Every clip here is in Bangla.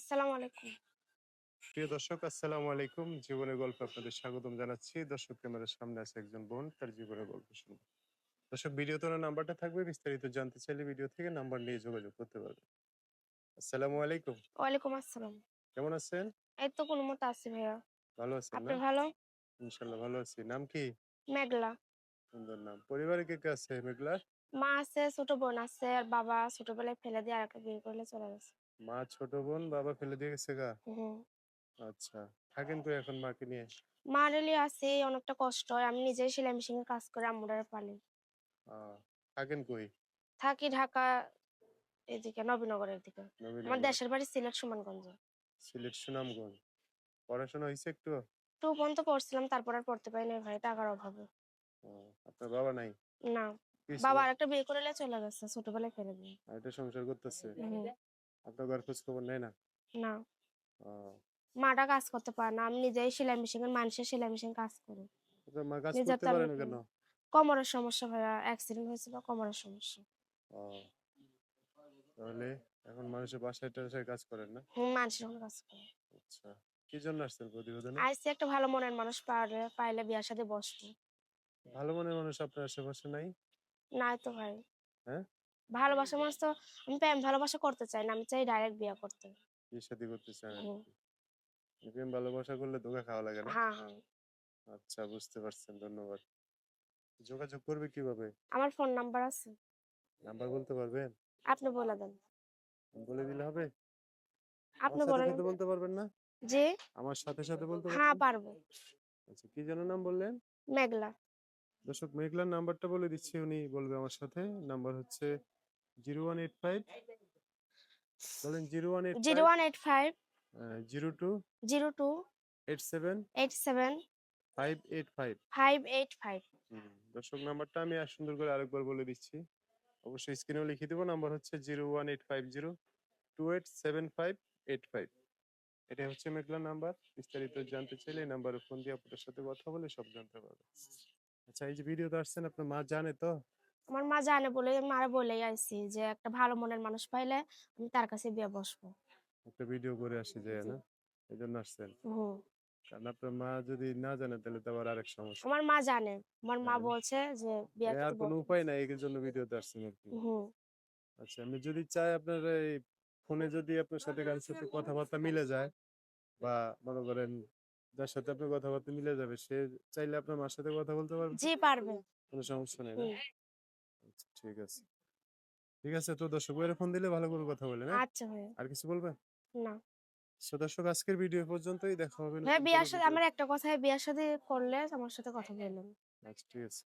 আসসালামু আলাইকুম। প্রিয় দর্শক আসসালামু আলাইকুম। জীবনের গল্প আপনাদের স্বাগতম জানাচ্ছি। দর্শক ক্যামেরার সামনে আছে একজন বোন তার জীবনের গল্প শুনব দর্শক ভিডিওতে ওনার নাম্বারটা থাকবে বিস্তারিত জানতে চাইলে ভিডিও থেকে নাম্বার নিয়ে যোগাযোগ করতে পারবেন। আসসালামু আলাইকুম। ওয়ালাইকুম আসসালাম। কেমন আছেন? এই তো কোনো মতো আছি ভাইয়া। ভালো আছেন আপনি ভালো? ইনশাল্লাহ ভালো আছি। নাম কি? মেঘলা। সুন্দর নাম। পরিবারে কে কে আছে মেঘলা মা আছে ছোট বোন আছে আর বাবা ছোটবেলায় ফেলে দিয়ে আর একটা বিয়ে করলে চলে গেছে। মা ছোট বোন বাবা ফেলে দিয়ে গেছে গা? হুম আচ্ছা থাকেন কই এখন মাকে নিয়ে? মা রেলি আছে অনেকটা কষ্ট হয়। আমি নিজে সেলাই মেশিনের কাজ করে আমুরার পালি। থাকেন কই? থাকি ঢাকা এদিকে নবীনগরের দিকে। আমার দেশের বাড়ি সিলেট সুমানগঞ্জ সিলেট সুনামগঞ্জ। পড়াশোনা হয়েছে একটু? টু পর্যন্ত পড়ছিলাম তারপর আর পড়তে পাই পারিনি ভাই টাকার অভাবে। আপনার বাবা নাই? না? বাবা আরেকটা বিয়ে করলে চলে গেছে ছোটবেলায় ফেলে দিয়ে আর এটা সংসার করতেছে? আপনার ঘর খোঁজ খবর নেয় না? না। ও, মাটা কাজ করতে পারে না। আমি নিজেই সেলাই মেশিনের মানুষের সেলাই মেশিন কাজ করি। আপনার মা কাজ নিজের করতে পারে না কেন কোমরের সমস্যা ভাইয়া অ্যাক্সিডেন্ট হয়েছিল কোমরের সমস্যা। ও, তাহলে এখন মানুষের বাসায় টাসায় কাজ করেন না? হুম মানুষের কাজ করে। আচ্ছা কি জন্য আসছেন প্রতিবেদনে? আইসি একটা ভালো মনের মানুষ পাইলে পাইলে বিয়ার সাথে বসবো। ভালো মনের মানুষ আপনার আশেপাশে নাই? নাই তো ভাই। হ্যাঁ? ভালোবাসা মানুষ তো আমি প্রেম ভালোবাসা করতে চাই না আমি চাই ডাইরেক্ট বিয়ে করতে। বিয়ে শাদী করতে আর প্রেম ভালোবাসা করলে ধোকা খাওয়া লাগে না? হ্যাঁ হ্যাঁ। আচ্ছা বুঝতে পারছেন ধন্যবাদ। যোগাযোগ করবে কীভাবে? আমার ফোন নাম্বার আছে। নাম্বার বলতে পারবেন? আপনি বলে দেন। বলে দিলে হবে? আপনি বলেন। সাথে বলতে পারবেন না? যে আমার সাথে সাথে বলতে হ্যাঁ পারব। আচ্ছা কি যেন নাম বললেন? মেঘলা। দর্শক মেঘলার নাম্বারটা বলে দিচ্ছি উনি বলবে আমার সাথে। নাম্বার হচ্ছে জিরো ওয়ান এইট ফাইভ? বলেন zero one eight zero one eight five. Zero two? Zero two. Eight seven? Eight seven. Five eight five. Five eight five. দর্শক নাম্বারটা আমি আর সুন্দর করে আরেকবার বলে দিচ্ছি। অবশ্যই স্ক্রিনেও লিখে দেবো নাম্বার হচ্ছে zero one eight five zero two eight seven five eight five. এটা হচ্ছে মেঘলার নাম্বার। বিস্তারিত জানতে চাইলে এই নাম্বারে ফোন দিয়ে আপনার সাথে কথা বলে সব জানতে পারবেন। আচ্ছা এই যে ভিডিওতে আসছেন আপনার মা জানে তো? আমার মা জানে বলে মারা বলেই আইছি যে একটা ভালো মনের মানুষ পাইলে আমি তার কাছে বিয়ে বসবো। একটা ভিডিও করে আসি যে না? এই জন্য আসছেন। হুম। কারণ আপনার মা যদি না জানে তাহলে তো আবার আরেক সমস্যা। আমার মা জানে। আমার মা বলছে যে বিয়ে আর কোনো উপায় নাই এর জন্য ভিডিওতে আসছেন আর কি। হুম। আচ্ছা আমি যদি চাই আপনার এই ফোনে যদি আপনার সাথে কারোর সাথে কথাবার্তা মিলে যায় বা মনে করেন যার সাথে আপনার কথাবার্তা মিলে যাবে সে চাইলে আপনার মার সাথে কথা বলতে পারবে? জি পারবে। কোনো সমস্যা নেই ঠিক আছে। ঠিক আছে তো দর্শক ভাইয়ের ফোন দিলে ভালো করে কথা বলে না আচ্ছা ভাই আর কিছু বলবেন? না। সো দর্শক আজকের ভিডিও পর্যন্তই দেখা হবে হ্যাঁ বিয়ার সাথে আমার একটা কথা বিয়ার সাথে করলে আমার সাথে কথা বললাম আচ্ছা ঠিক আছে।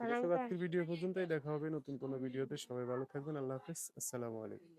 আজকের ভিডিও পর্যন্তই দেখা হবে নতুন কোনো ভিডিওতে। সবাই ভালো থাকবেন আল্লাহ হাফেজ আসসালামু আলাইকুম।